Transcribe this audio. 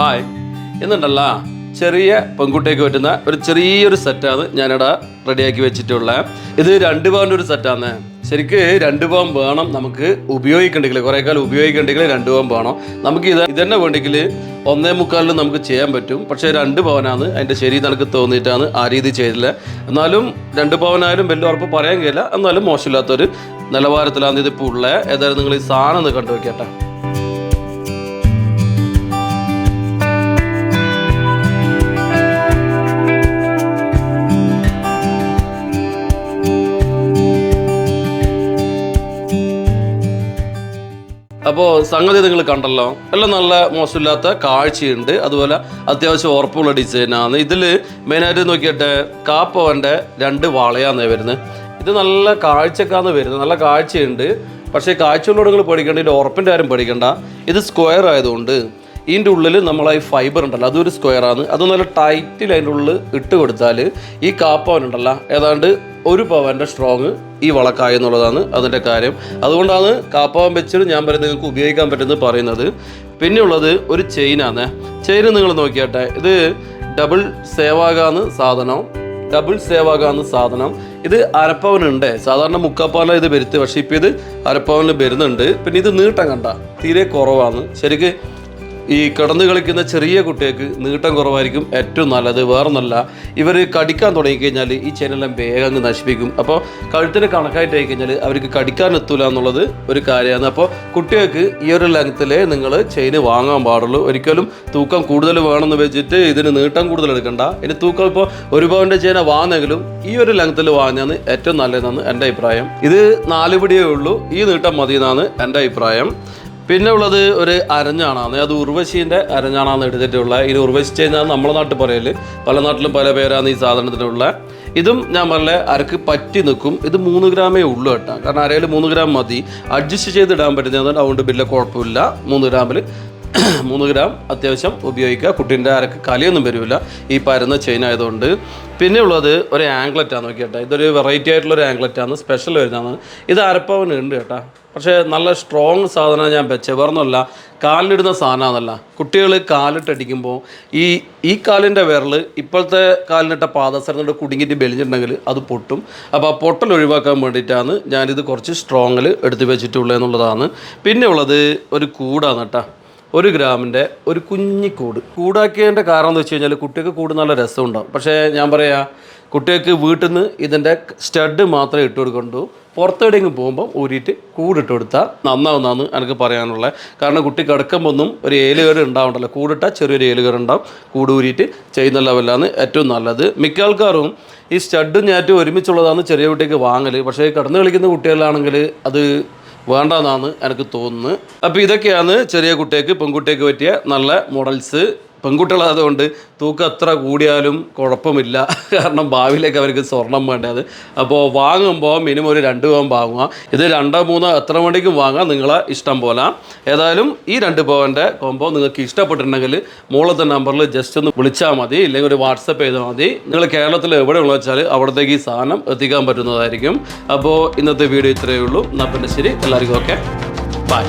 Hi. എന്നുണ്ടല്ല ചെറിയ പെൺകുട്ടിയൊക്കെ പറ്റുന്ന ഒരു ചെറിയൊരു സെറ്റാണ് ഞാനിവിടെ റെഡിയാക്കി വെച്ചിട്ടുള്ളത് ഇത് രണ്ട് പവന്റെ ഒരു സെറ്റാണ് ശരിക്ക് രണ്ട് പവൻ വേണം നമുക്ക് ഉപയോഗിക്കേണ്ടെങ്കിൽ കുറേ കാലം ഉപയോഗിക്കണ്ടെങ്കിൽ രണ്ട് പവൻ വേണം. നമുക്ക് ഇത് ഇതന്നെ വേണ്ടെങ്കിൽ ഒന്നേ മുക്കാലിലും നമുക്ക് ചെയ്യാൻ പറ്റും. പക്ഷേ രണ്ട് പവനാണ് അതിന്റെ ശരി നിനക്ക് തോന്നിയിട്ടാണ് ആ രീതി ചെയ്തില്ല എന്നാലും രണ്ട് പവനായാലും വലിയ ഉറപ്പ് പറയാൻ കഴിയില്ല. എന്നാലും മോശമില്ലാത്തൊരു നിലവാരത്തിലാണ് ഇതിപ്പോൾ ഉള്ളത് ഏതായാലും നിങ്ങൾ ഈ സാധനം ഒന്ന് അപ്പോൾ സംഗതി നിങ്ങൾ കണ്ടല്ലോ. എല്ലാം നല്ല മോശമില്ലാത്ത കാഴ്ചയുണ്ട്. അതുപോലെ അത്യാവശ്യം ഉറപ്പുള്ള ഡിസൈനാണ്. ഇതിൽ മെയിനായിട്ട് നോക്കിയിട്ട് കാപ്പവന്റെ രണ്ട് വളയാന്നേ വരുന്നത് ഇത് നല്ല കാഴ്ചക്കാന്ന് വരുന്നത് നല്ല കാഴ്ചയുണ്ട്. പക്ഷേ കാഴ്ചകളോട് നിങ്ങൾ പേടിക്കേണ്ട ഇതിന്റെ ഉറപ്പിന്റെ കാര്യം പഠിക്കേണ്ട ഇത് സ്ക്വയർ ആയതുകൊണ്ട് ഇതിന്റെ ഉള്ളിൽ നമ്മൾ ഈ ഫൈബർ ഉണ്ടല്ലോ അതൊരു സ്ക്വയർ ആണ് അത് നല്ല ടൈറ്റിൽ അതിന്റെ ഉള്ളിൽ ഇട്ട് കൊടുത്താൽ ഈ കാപ്പവൻ ഉണ്ടല്ലോ. ഏതാണ്ട് ഒരു പവന്റെ സ്ട്രോങ് ഈ വളക്കായ എന്നുള്ളതാണ് അതിന്റെ കാര്യം. അതുകൊണ്ടാണ് കാപ്പാവൻ വെച്ചിട്ട് ഞാൻ പറയുന്നത് നിങ്ങൾക്ക് ഉപയോഗിക്കാൻ പറ്റുന്നത് പറയുന്നത്. പിന്നെ ഉള്ളത് ഒരു ചെയിനാണ്. ചെയിൻ നിങ്ങൾ നോക്കിയാട്ടെ. ഇത് ഡബിൾ സേവാകാന്ന് സാധനം. ഡബിൾ സേവാകാന്ന് സാധനം. ഇത് അരപ്പവനുണ്ട് സാധാരണ മുക്കാപ്പവന ഇത് വരുത്ത് പക്ഷേ ഇപ്പം ഇത് അരപ്പവനിൽ വരുന്നുണ്ട്. പിന്നെ ഇത് നീട്ടം കണ്ട. തീരെ കുറവാണ്. ശരിക്ക് ഈ കിടന്നു കളിക്കുന്ന ചെറിയ കുട്ടികൾക്ക് നീട്ടം കുറവായിരിക്കും ഏറ്റവും നല്ലത്. വേറൊന്നല്ല ഇവർ കടിക്കാൻ തുടങ്ങിക്കഴിഞ്ഞാൽ ഈ ചെയിനെല്ലാം വേഗം അങ്ങ് നശിപ്പിക്കും. അപ്പോൾ കഴുത്തിന് കണക്കായിട്ട് കഴിഞ്ഞാൽ അവർക്ക് കടിക്കാൻ എത്തൂല എന്നുള്ളത് ഒരു കാര്യമാണ്. അപ്പോൾ കുട്ടികൾക്ക് ഈ ഒരു ലെങ്ത്തിലേ നിങ്ങൾ ചെയിന് വാങ്ങാൻ പാടുള്ളൂ. ഒരിക്കലും തൂക്കം കൂടുതൽ വേണമെന്ന് വെച്ചിട്ട് ഇതിന് നീട്ടം കൂടുതൽ എടുക്കണ്ട. ഇനി തൂക്കം ഇപ്പോൾ ഒരു പവന്റെ ചെയിന വാങ്ങുന്നെങ്കിലും ഈ ഒരു ലെങ്ത്തിൽ വാങ്ങുന്നതാണ് ഏറ്റവും നല്ലതെന്നാണ് എന്റെ അഭിപ്രായം. ഇത് നാല് പിടിയേ ഉള്ളൂ. ഈ നീട്ടം മതി എന്നാണ് എന്റെ അഭിപ്രായം. പിന്നെ ഉള്ളത് ഒരു അരഞ്ഞാണാണ് അത് ഉർവശീന്റെ അരഞ്ഞാണാന്ന് എടുത്തിട്ടുള്ള ഇത് ഉർവശി ചെയ്യുന്ന നമ്മളെ നാട്ടിൽ പറയൽ. പല നാട്ടിലും പല പേരാണ് ഈ സാധനത്തിനുള്ള. ഇതും ഞാൻ പറഞ്ഞ അരക്ക് പറ്റി നിൽക്കും. ഇത് മൂന്ന് ഗ്രാമേ ഉള്ളൂ കേട്ടോ. കാരണം അരയിൽ മൂന്ന് ഗ്രാം മതി. അഡ്ജസ്റ്റ് ചെയ്ത് ഇടാൻ പറ്റുന്നതുകൊണ്ട് അതുകൊണ്ട് വലിയ കുഴപ്പമില്ല. മൂന്ന് ഗ്രാമിൽ മൂന്ന് ഗ്രാം അത്യാവശ്യം ഉപയോഗിക്കുക. കുട്ടീന്റെ അരക്ക് കലിയൊന്നും വരില്ല ഈ പരന്ന ചെയിൻ ആയതുകൊണ്ട്. പിന്നെ ഉള്ളത് ഒരു ആംഗ്ലറ്റ് ആണ്. നോക്കിയേട്ടാ. ഇതൊരു വെറൈറ്റി ആയിട്ടുള്ള ഒരു ആംഗ്ലറ്റാണ് സ്പെഷ്യൽ വരുന്നതാണ്. ഇത് അരപ്പവന് ഉണ്ട് കേട്ടാ. പക്ഷേ നല്ല സ്ട്രോങ് സാധനം ഞാൻ വെച്ചത്. വേറൊന്നുമല്ല. കാലിലിടുന്ന സാധനമാണല്ല. കുട്ടികൾ കാലിട്ടടിക്കുമ്പോൾ ഈ ഈ കാലിന്റെ വിരൽ ഇപ്പോഴത്തെ കാലിനിട്ട പാദസരങ്ങളുടെ കുടുങ്ങിയിട്ട് ബലിഞ്ഞിട്ടുണ്ടെങ്കിൽ അത് പൊട്ടും. അപ്പോൾ ആ പൊട്ടൽ ഒഴിവാക്കാൻ വേണ്ടിയിട്ടാണ് ഞാനിത് കുറച്ച് സ്ട്രോങ്ങിൽ എടുത്ത് വെച്ചിട്ടുള്ളത് എന്നുള്ളതാണ് പിന്നെ ഉള്ളത് ഒരു കൂടാണ് കേട്ടോ. ഒരു ഗ്രാമിന്റെ ഒരു കുഞ്ഞിക്കൂട് കൂടാക്കിയതിന്റെ കാരണം എന്ന് വെച്ച് കഴിഞ്ഞാൽ കുട്ടികൾക്ക് കൂട് നല്ല രസമുണ്ടാവും. പക്ഷേ ഞാൻ പറയാം കുട്ടികൾക്ക് വീട്ടിൽ നിന്ന് ഇതിന്റെ സ്റ്റഡ് മാത്രമേ ഇട്ട് കൊടുക്കണ്ടു. പുറത്തെവിടെയെങ്കിലും പോകുമ്പോൾ ഊരിയിട്ട് കൂടിട്ട് കൊടുത്താൽ നന്നാവുന്നതാണ് എനിക്ക് പറയാനുള്ളത്. കാരണം കുട്ടി കിടക്കുമ്പോൾ ഒന്നും ഒരു ഏലുകേട് ഉണ്ടാവണ്ടല്ലോ. കൂടിട്ടാൽ ചെറിയൊരു ഏലുകേട് ഉണ്ടാവും. കൂട് ഊരിയിട്ട് ചെയ്യുന്ന ലെവലാണ് ഏറ്റവും നല്ലത്. മിക്ക ആൾക്കാരും ഈ സ്റ്റഡും ഞാറ്റും ഒരുമിച്ചുള്ളതാണ് ചെറിയ കുട്ടിക്ക് വാങ്ങൽ പക്ഷേ കിടന്ന് കളിക്കുന്ന കുട്ടികളാണെങ്കിൽ അത് വേണ്ടെന്നാണ് എനിക്ക് തോന്നുന്നത്. അപ്പോൾ ഇതൊക്കെയാണ് ചെറിയ കുട്ടികൾക്ക് പെൺകുട്ടിക്ക് പറ്റിയ നല്ല മോഡൽസ് പെൺകുട്ടികളായതുകൊണ്ട് തൂക്കം എത്ര കൂടിയാലും കുഴപ്പമില്ല. കാരണം ഭാവിയിലേക്ക് അവർക്ക് സ്വർണം വേണ്ടത് അപ്പോൾ വാങ്ങുമ്പോൾ മിനിമം ഒരു രണ്ട് പവൻ വാങ്ങുക. ഇത് രണ്ടോ മൂന്നോ എത്ര മണിക്കും വാങ്ങാം. നിങ്ങളെ ഇഷ്ടം പോലെ. ഏതായാലും ഈ രണ്ട് പവന്റെ കോമ്പോ നിങ്ങൾക്ക് ഇഷ്ടപ്പെട്ടിട്ടുണ്ടെങ്കിൽ മുകളത്തെ നമ്പറിൽ ജസ്റ്റ് ഒന്ന് വിളിച്ചാൽ മതി. ഇല്ലെങ്കിൽ ഒരു വാട്സപ്പ് ചെയ്താൽ മതി. നിങ്ങൾ കേരളത്തിൽ എവിടെയുള്ള വെച്ചാൽ അവിടത്തേക്ക് ഈ സാധനം എത്തിക്കാൻ പറ്റുന്നതായിരിക്കും. അപ്പോൾ ഇന്നത്തെ വീഡിയോ ഇത്രയേ ഉള്ളൂ. എന്നാൽ പിന്നെ ശരി. എല്ലാവർക്കും ഓക്കെ ബൈ